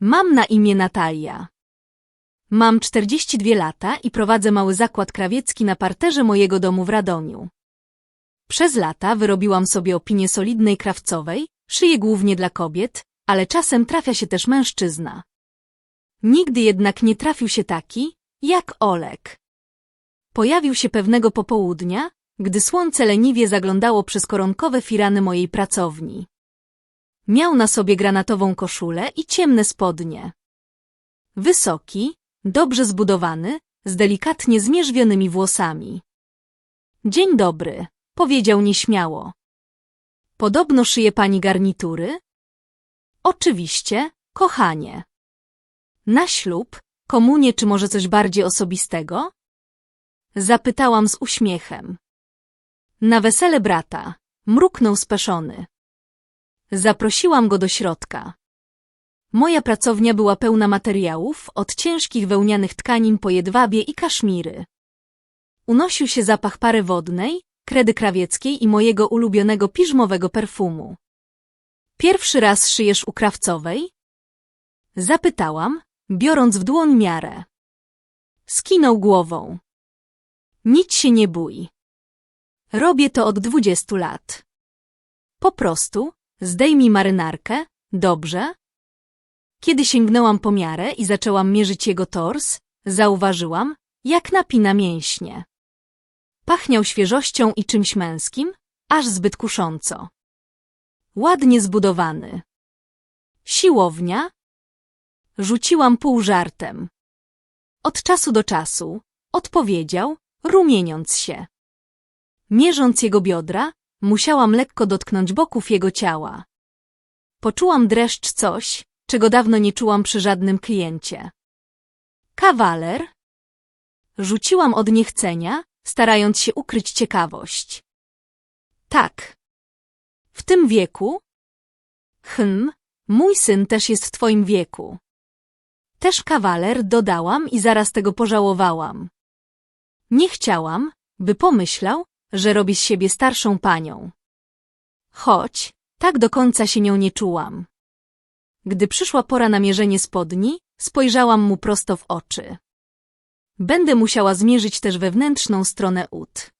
Mam na imię Natalia. Mam 42 lata i prowadzę mały zakład krawiecki na parterze mojego domu w Radomiu. Przez lata wyrobiłam sobie opinię solidnej krawcowej, szyję głównie dla kobiet, ale czasem trafia się też mężczyzna. Nigdy jednak nie trafił się taki, jak Olek. Pojawił się pewnego popołudnia, gdy słońce leniwie zaglądało przez koronkowe firany mojej pracowni. Miał na sobie granatową koszulę i ciemne spodnie. Wysoki, dobrze zbudowany, z delikatnie zmierzwionymi włosami. Dzień dobry, powiedział nieśmiało. Podobno szyje pani garnitury? Oczywiście, kochanie. Na ślub, komunie czy może coś bardziej osobistego? Zapytałam z uśmiechem. Na wesele brata, mruknął speszony. Zaprosiłam go do środka. Moja pracownia była pełna materiałów, od ciężkich wełnianych tkanin po jedwabie i kaszmiry. Unosił się zapach pary wodnej, kredy krawieckiej i mojego ulubionego piżmowego perfumu. Pierwszy raz szyjesz u krawcowej? Zapytałam, biorąc w dłoń miarę. Skinął głową. Nic się nie bój. Robię to od dwudziestu lat. Po prostu, zdejmij marynarkę, dobrze? Kiedy sięgnęłam po miarę i zaczęłam mierzyć jego tors, zauważyłam, jak napina mięśnie. Pachniał świeżością i czymś męskim, aż zbyt kusząco. Ładnie zbudowany. Siłownia? Rzuciłam pół żartem. Od czasu do czasu, odpowiedział, rumieniąc się. Mierząc jego biodra, musiałam lekko dotknąć boków jego ciała. Poczułam dreszcz coś, czego dawno nie czułam przy żadnym kliencie. Kawaler? Rzuciłam od niechcenia, starając się ukryć ciekawość. Tak. W tym wieku? Hm, mój syn też jest w twoim wieku. Też kawaler dodałam i zaraz tego pożałowałam. Nie chciałam, by pomyślał, że robi z siebie starszą panią. Choć, tak do końca się nią nie czułam. Gdy przyszła pora na mierzenie spodni, spojrzałam mu prosto w oczy. Będę musiała zmierzyć też wewnętrzną stronę ud.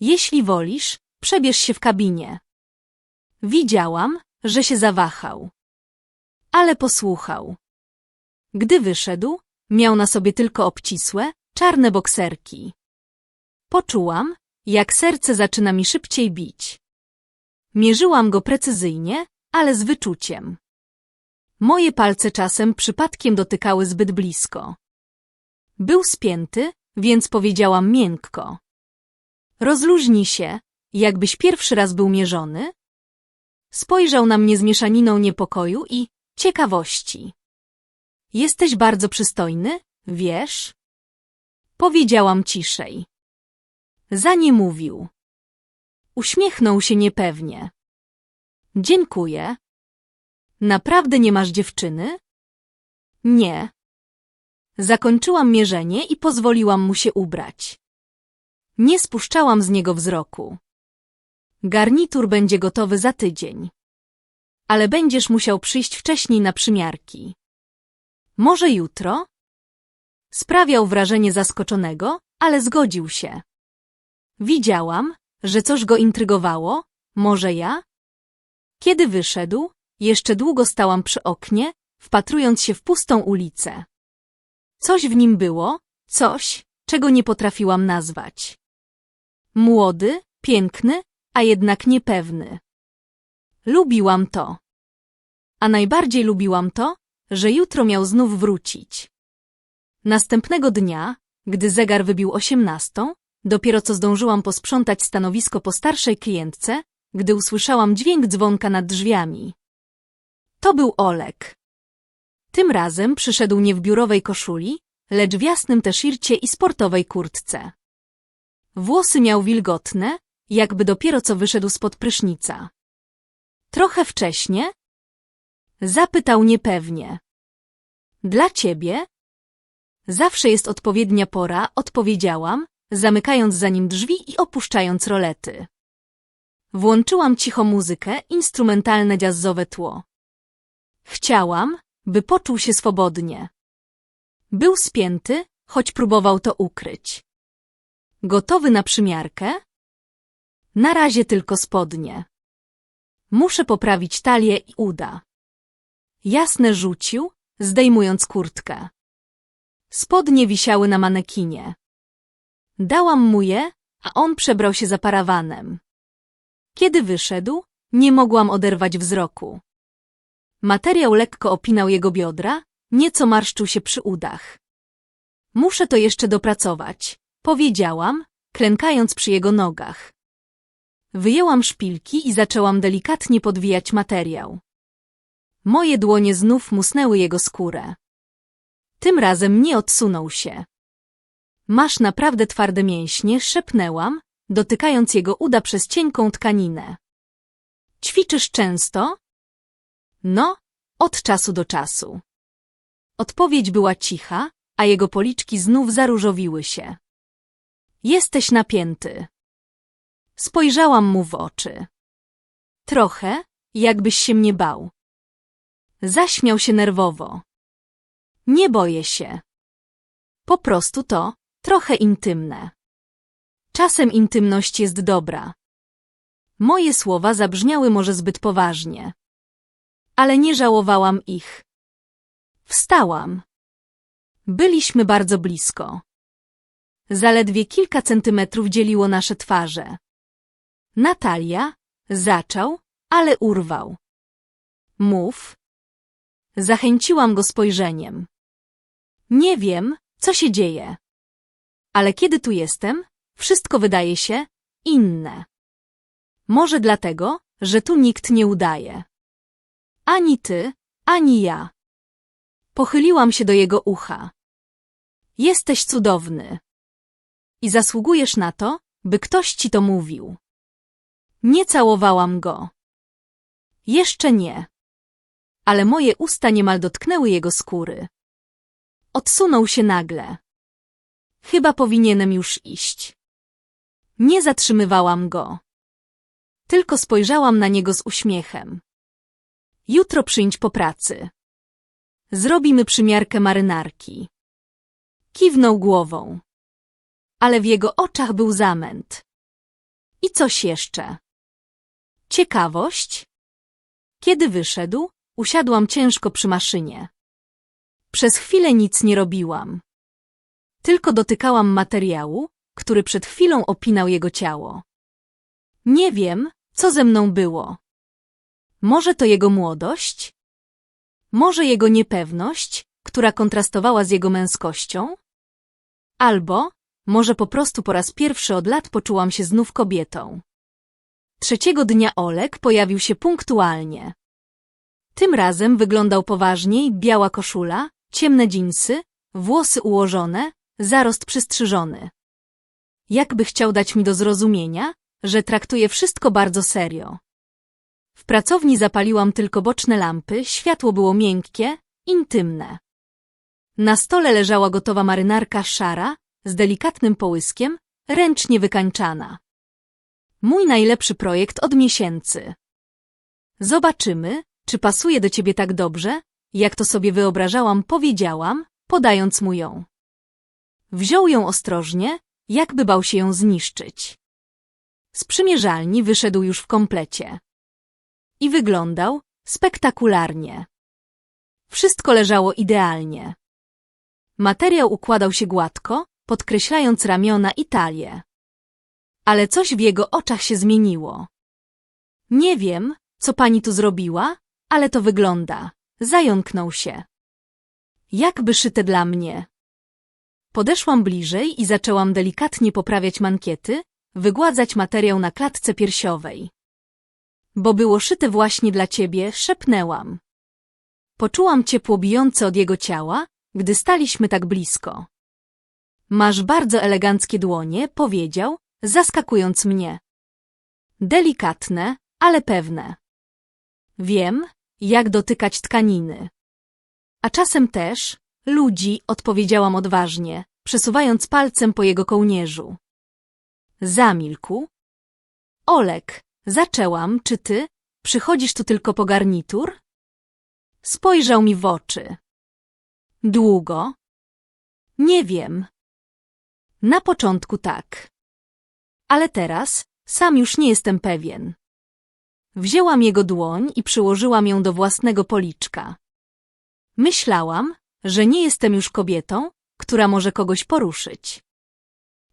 Jeśli wolisz, przebierz się w kabinie. Widziałam, że się zawahał. Ale posłuchał. Gdy wyszedł, miał na sobie tylko obcisłe, czarne bokserki. Poczułam, jak serce zaczyna mi szybciej bić. Mierzyłam go precyzyjnie, ale z wyczuciem. Moje palce czasem przypadkiem dotykały zbyt blisko. Był spięty, więc powiedziałam miękko. Rozluźnij się, jakbyś pierwszy raz był mierzony. Spojrzał na mnie z mieszaniną niepokoju i ciekawości. Jesteś bardzo przystojny, wiesz? Powiedziałam ciszej. Za nie mówił. Uśmiechnął się niepewnie. Dziękuję. Naprawdę nie masz dziewczyny? Nie. Zakończyłam mierzenie i pozwoliłam mu się ubrać. Nie spuszczałam z niego wzroku. Garnitur będzie gotowy za tydzień. Ale będziesz musiał przyjść wcześniej na przymiarki. Może jutro? Sprawiał wrażenie zaskoczonego, ale zgodził się. Widziałam, że coś go intrygowało, może ja? Kiedy wyszedł, jeszcze długo stałam przy oknie, wpatrując się w pustą ulicę. Coś w nim było, coś, czego nie potrafiłam nazwać. Młody, piękny, a jednak niepewny. Lubiłam to. A najbardziej lubiłam to, że jutro miał znów wrócić. Następnego dnia, gdy zegar wybił osiemnastą, dopiero co zdążyłam posprzątać stanowisko po starszej klientce, gdy usłyszałam dźwięk dzwonka nad drzwiami. To był Olek. Tym razem przyszedł nie w biurowej koszuli, lecz w jasnym teszircie i sportowej kurtce. Włosy miał wilgotne, jakby dopiero co wyszedł spod prysznica. Trochę wcześnie? Zapytał niepewnie. Dla ciebie? Zawsze jest odpowiednia pora, odpowiedziałam, zamykając za nim drzwi i opuszczając rolety. Włączyłam cicho muzykę, instrumentalne jazzowe tło. Chciałam, by poczuł się swobodnie. Był spięty, choć próbował to ukryć. Gotowy na przymiarkę? Na razie tylko spodnie. Muszę poprawić talię i uda. Jasne rzucił, zdejmując kurtkę. Spodnie wisiały na manekinie. Dałam mu je, a on przebrał się za parawanem. Kiedy wyszedł, nie mogłam oderwać wzroku. Materiał lekko opinał jego biodra, nieco marszczył się przy udach. Muszę to jeszcze dopracować, powiedziałam, klękając przy jego nogach. Wyjęłam szpilki i zaczęłam delikatnie podwijać materiał. Moje dłonie znów musnęły jego skórę. Tym razem nie odsunął się. Masz naprawdę twarde mięśnie, szepnęłam, dotykając jego uda przez cienką tkaninę. Ćwiczysz często? No, od czasu do czasu. Odpowiedź była cicha, a jego policzki znów zaróżowiły się. Jesteś napięty. Spojrzałam mu w oczy. Trochę, jakbyś się mnie bał. Zaśmiał się nerwowo. Nie boję się. Po prostu to trochę intymne. Czasem intymność jest dobra. Moje słowa zabrzmiały może zbyt poważnie. Ale nie żałowałam ich. Wstałam. Byliśmy bardzo blisko. Zaledwie kilka centymetrów dzieliło nasze twarze. Natalia zaczął, ale urwał. Mów. Zachęciłam go spojrzeniem. Nie wiem, co się dzieje. Ale kiedy tu jestem, wszystko wydaje się inne. Może dlatego, że tu nikt nie udaje. Ani ty, ani ja. Pochyliłam się do jego ucha. Jesteś cudowny. I zasługujesz na to, by ktoś ci to mówił. Nie całowałam go. Jeszcze nie. Ale moje usta niemal dotknęły jego skóry. Odsunął się nagle. Chyba powinienem już iść. Nie zatrzymywałam go. Tylko spojrzałam na niego z uśmiechem. Jutro przyjdź po pracy. Zrobimy przymiarkę marynarki. Kiwnął głową. Ale w jego oczach był zamęt. I coś jeszcze. Ciekawość? Kiedy wyszedł, usiadłam ciężko przy maszynie. Przez chwilę nic nie robiłam. Tylko dotykałam materiału, który przed chwilą opinał jego ciało. Nie wiem, co ze mną było. Może to jego młodość? Może jego niepewność, która kontrastowała z jego męskością? Albo, może po prostu po raz pierwszy od lat poczułam się znów kobietą. Trzeciego dnia Olek pojawił się punktualnie. Tym razem wyglądał poważniej, biała koszula, ciemne dżinsy, włosy ułożone, zarost przystrzyżony. Jakby chciał dać mi do zrozumienia, że traktuje wszystko bardzo serio. W pracowni zapaliłam tylko boczne lampy, światło było miękkie, intymne. Na stole leżała gotowa marynarka szara, z delikatnym połyskiem, ręcznie wykańczana. Mój najlepszy projekt od miesięcy. Zobaczymy, czy pasuje do ciebie tak dobrze, jak to sobie wyobrażałam, powiedziałam, podając mu ją. Wziął ją ostrożnie, jakby bał się ją zniszczyć. Z przymierzalni wyszedł już w komplecie. I wyglądał spektakularnie. Wszystko leżało idealnie. Materiał układał się gładko, podkreślając ramiona i talię. Ale coś w jego oczach się zmieniło. Nie wiem, co pani tu zrobiła, ale to wygląda. Zająknął się. Jakby szyte dla mnie. Podeszłam bliżej i zaczęłam delikatnie poprawiać mankiety, wygładzać materiał na klatce piersiowej. Bo było szyte właśnie dla ciebie, szepnęłam. Poczułam ciepło bijące od jego ciała, gdy staliśmy tak blisko. Masz bardzo eleganckie dłonie, powiedział, zaskakując mnie. Delikatne, ale pewne. Wiem, jak dotykać tkaniny. A czasem też ludzi, odpowiedziałam odważnie, przesuwając palcem po jego kołnierzu. Zamilkł. Olek, zaczęłam, czy ty przychodzisz tu tylko po garnitur? Spojrzał mi w oczy. Długo? Nie wiem. Na początku tak. Ale teraz sam już nie jestem pewien. Wzięłam jego dłoń i przyłożyłam ją do własnego policzka. Myślałam, że nie jestem już kobietą, która może kogoś poruszyć.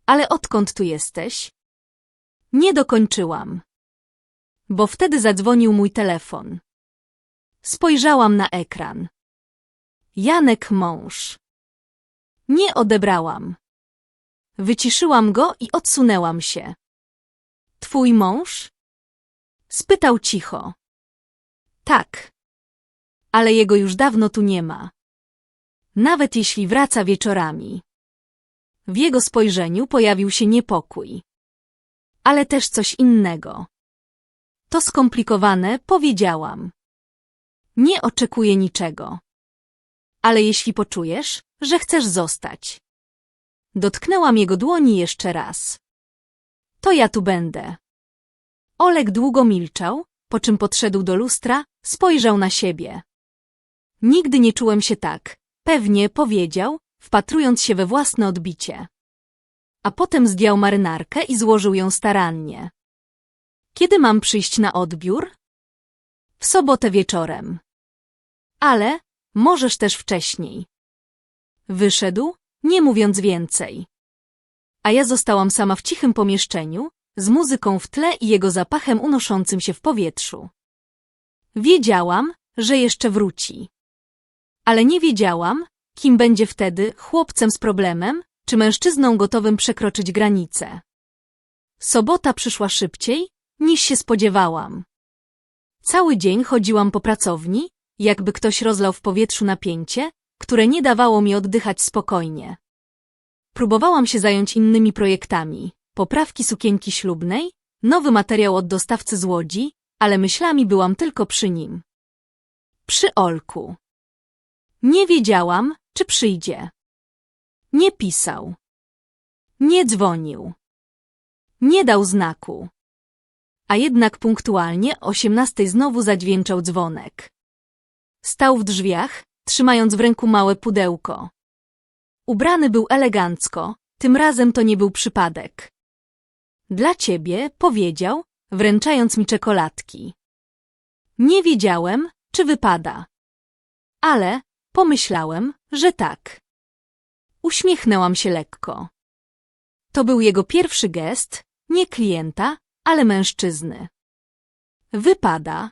Ale odkąd tu jesteś? Nie dokończyłam. Bo wtedy zadzwonił mój telefon. Spojrzałam na ekran. Janek mąż. Nie odebrałam. Wyciszyłam go i odsunęłam się. Twój mąż? Spytał cicho. Tak. Ale jego już dawno tu nie ma. Nawet jeśli wraca wieczorami. W jego spojrzeniu pojawił się niepokój. Ale też coś innego. To skomplikowane, powiedziałam. Nie oczekuję niczego. Ale jeśli poczujesz, że chcesz zostać. Dotknęłam jego dłoni jeszcze raz. To ja tu będę. Olek długo milczał, po czym podszedł do lustra, spojrzał na siebie. Nigdy nie czułem się tak, pewnie powiedział, wpatrując się we własne odbicie. A potem zdjął marynarkę i złożył ją starannie. Kiedy mam przyjść na odbiór? W sobotę wieczorem. Ale możesz też wcześniej. Wyszedł, nie mówiąc więcej. A ja zostałam sama w cichym pomieszczeniu, z muzyką w tle i jego zapachem unoszącym się w powietrzu. Wiedziałam, że jeszcze wróci. Ale nie wiedziałam, kim będzie wtedy chłopcem z problemem, czy mężczyzną gotowym przekroczyć granicę. Sobota przyszła szybciej, niż się spodziewałam. Cały dzień chodziłam po pracowni, jakby ktoś rozlał w powietrzu napięcie, które nie dawało mi oddychać spokojnie. Próbowałam się zająć innymi projektami, poprawki sukienki ślubnej, nowy materiał od dostawcy z Łodzi, ale myślami byłam tylko przy nim. Przy Olku. Nie wiedziałam, czy przyjdzie. Nie pisał. Nie dzwonił. Nie dał znaku. A jednak punktualnie o osiemnastej znowu zadźwięczał dzwonek. Stał w drzwiach, trzymając w ręku małe pudełko. Ubrany był elegancko, tym razem to nie był przypadek. Dla ciebie, powiedział, wręczając mi czekoladki. Nie wiedziałem, czy wypada. Ale pomyślałem, że tak. Uśmiechnęłam się lekko. To był jego pierwszy gest, nie klienta, ale mężczyzny. Wypada.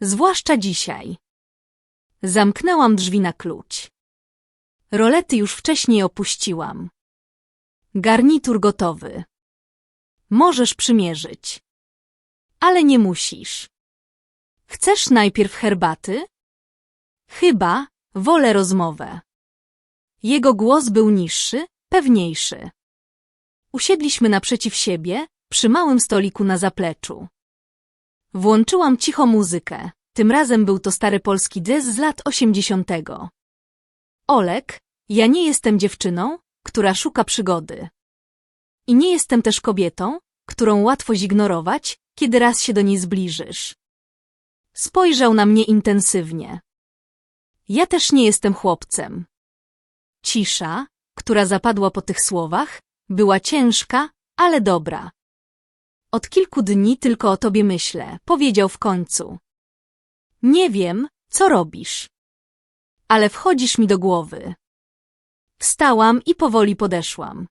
Zwłaszcza dzisiaj. Zamknęłam drzwi na klucz. Rolety już wcześniej opuściłam. Garnitur gotowy. Możesz przymierzyć. Ale nie musisz. Chcesz najpierw herbaty? Chyba wolę rozmowę. Jego głos był niższy, pewniejszy. Usiedliśmy naprzeciw siebie, przy małym stoliku na zapleczu. Włączyłam cicho muzykę. Tym razem był to stary polski jazz z lat osiemdziesiątego. Olek, ja nie jestem dziewczyną, która szuka przygody. I nie jestem też kobietą, którą łatwo zignorować, kiedy raz się do niej zbliżysz. Spojrzał na mnie intensywnie. Ja też nie jestem chłopcem. Cisza, która zapadła po tych słowach, była ciężka, ale dobra. Od kilku dni tylko o tobie myślę, powiedział w końcu. Nie wiem, co robisz. Ale wchodzisz mi do głowy. Wstałam i powoli podeszłam.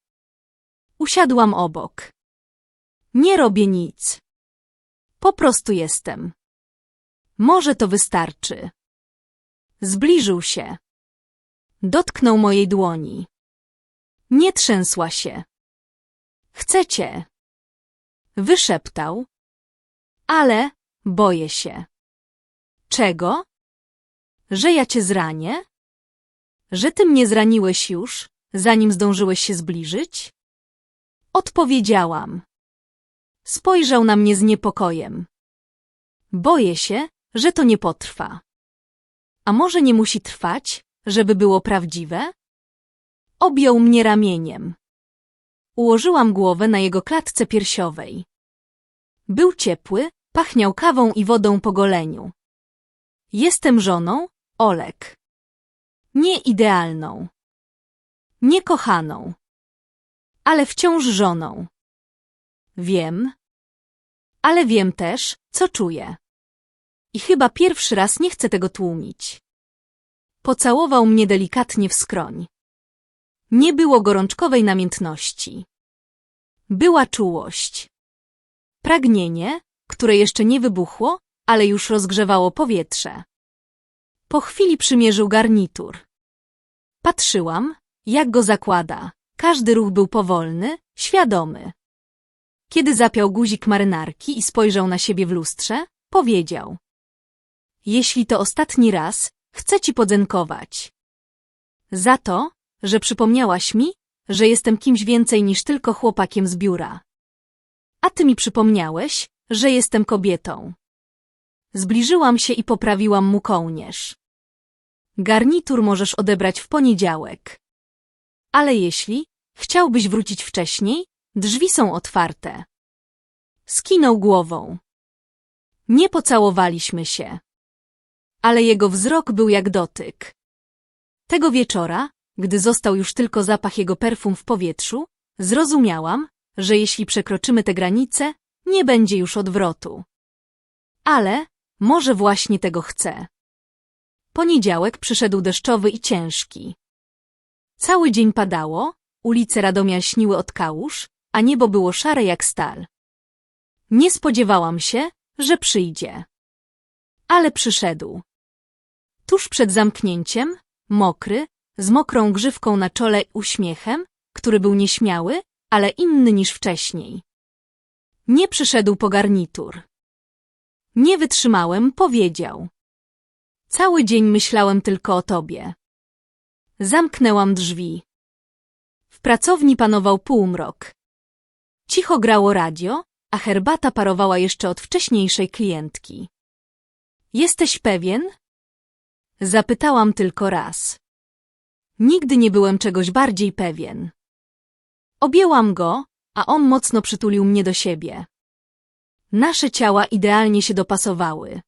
Usiadłam obok. Nie robię nic. Po prostu jestem. Może to wystarczy. Zbliżył się. Dotknął mojej dłoni. Nie trzęsła się. Chcecie. Wyszeptał. Ale boję się. Czego? Że ja cię zranię? Że ty mnie zraniłeś już, zanim zdążyłeś się zbliżyć? Odpowiedziałam. Spojrzał na mnie z niepokojem. Boję się, że to nie potrwa. A może nie musi trwać, żeby było prawdziwe? Objął mnie ramieniem. Ułożyłam głowę na jego klatce piersiowej. Był ciepły, pachniał kawą i wodą po goleniu. Jestem żoną, Olek. Nie idealną. Nie kochaną. Ale wciąż żoną. Wiem. Ale wiem też, co czuję. I chyba pierwszy raz nie chcę tego tłumić. Pocałował mnie delikatnie w skroń. Nie było gorączkowej namiętności. Była czułość. Pragnienie, które jeszcze nie wybuchło, ale już rozgrzewało powietrze. Po chwili przymierzył garnitur. Patrzyłam, jak go zakłada. Każdy ruch był powolny, świadomy. Kiedy zapiął guzik marynarki i spojrzał na siebie w lustrze, powiedział. Jeśli to ostatni raz, chcę ci podziękować. Za to, że przypomniałaś mi, że jestem kimś więcej niż tylko chłopakiem z biura. A ty mi przypomniałeś, że jestem kobietą. Zbliżyłam się i poprawiłam mu kołnierz. Garnitur możesz odebrać w poniedziałek. Ale jeśli chciałbyś wrócić wcześniej, drzwi są otwarte. Skinął głową. Nie pocałowaliśmy się. Ale jego wzrok był jak dotyk. Tego wieczora, gdy został już tylko zapach jego perfum w powietrzu, zrozumiałam, że jeśli przekroczymy tę granicę, nie będzie już odwrotu. Ale może właśnie tego chcę. Poniedziałek przyszedł deszczowy i ciężki. Cały dzień padało, ulice Radomia śniły od kałuż, a niebo było szare jak stal. Nie spodziewałam się, że przyjdzie. Ale przyszedł. Tuż przed zamknięciem, mokry, z mokrą grzywką na czole uśmiechem, który był nieśmiały, ale inny niż wcześniej. Nie przyszedł po garnitur. Nie wytrzymałem, powiedział. Cały dzień myślałem tylko o tobie. Zamknęłam drzwi. W pracowni panował półmrok. Cicho grało radio, a herbata parowała jeszcze od wcześniejszej klientki. Jesteś pewien? Zapytałam tylko raz. Nigdy nie byłem czegoś bardziej pewien. Objęłam go, a on mocno przytulił mnie do siebie. Nasze ciała idealnie się dopasowały.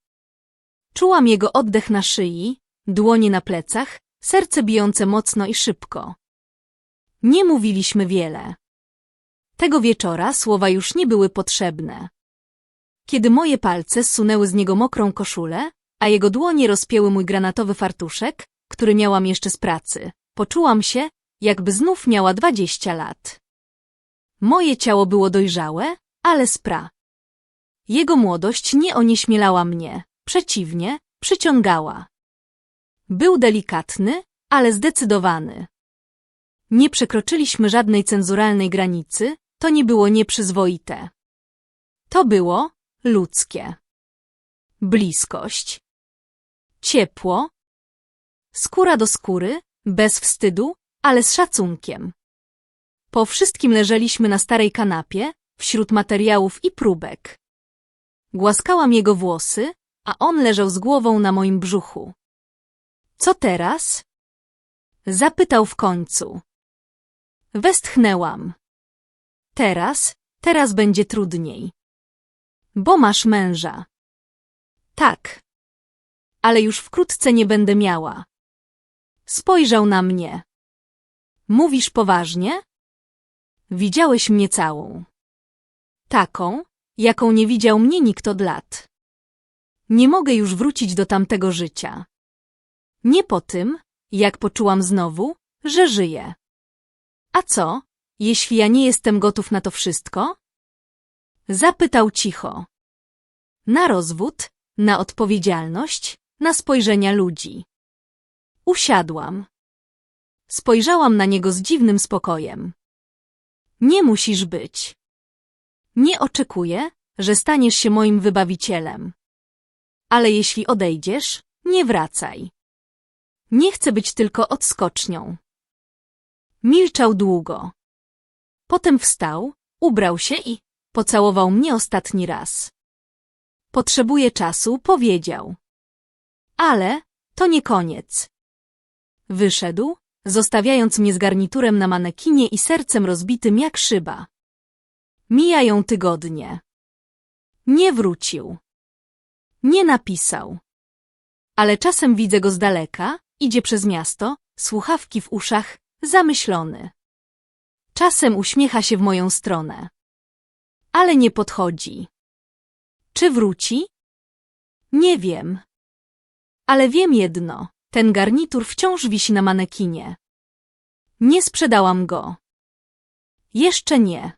Czułam jego oddech na szyi, dłonie na plecach, serce bijące mocno i szybko. Nie mówiliśmy wiele. Tego wieczora słowa już nie były potrzebne. Kiedy moje palce zsunęły z niego mokrą koszulę, a jego dłonie rozpięły mój granatowy fartuszek, który miałam jeszcze z pracy, poczułam się, jakby znów miała dwadzieścia lat. Moje ciało było dojrzałe, ale spra. Jego młodość nie onieśmielała mnie, przeciwnie, przyciągała. Był delikatny, ale zdecydowany. Nie przekroczyliśmy żadnej cenzuralnej granicy, to nie było nieprzyzwoite. To było ludzkie. Bliskość. Ciepło. Skóra do skóry, bez wstydu, ale z szacunkiem. Po wszystkim leżeliśmy na starej kanapie, wśród materiałów i próbek. Głaskałam jego włosy, a on leżał z głową na moim brzuchu. Co teraz? Zapytał w końcu. Westchnęłam. Teraz, teraz będzie trudniej. Bo masz męża. Tak. Ale już wkrótce nie będę miała. Spojrzał na mnie. Mówisz poważnie? Widziałeś mnie całą. Taką, jaką nie widział mnie nikt od lat. Nie mogę już wrócić do tamtego życia. Nie po tym, jak poczułam znowu, że żyję. A co, jeśli ja nie jestem gotów na to wszystko? Zapytał cicho. Na rozwód, na odpowiedzialność, na spojrzenia ludzi. Usiadłam. Spojrzałam na niego z dziwnym spokojem. Nie musisz być. Nie oczekuję, że staniesz się moim wybawicielem. Ale jeśli odejdziesz, nie wracaj. Nie chcę być tylko odskocznią. Milczał długo. Potem wstał, ubrał się i pocałował mnie ostatni raz. Potrzebuję czasu, powiedział. Ale to nie koniec. Wyszedł, zostawiając mnie z garniturem na manekinie i sercem rozbitym jak szyba. Mijają tygodnie. Nie wrócił. Nie napisał. Ale czasem widzę go z daleka, idzie przez miasto, słuchawki w uszach, zamyślony. Czasem uśmiecha się w moją stronę. Ale nie podchodzi. Czy wróci? Nie wiem. Ale wiem jedno, ten garnitur wciąż wisi na manekinie. Nie sprzedałam go. Jeszcze nie.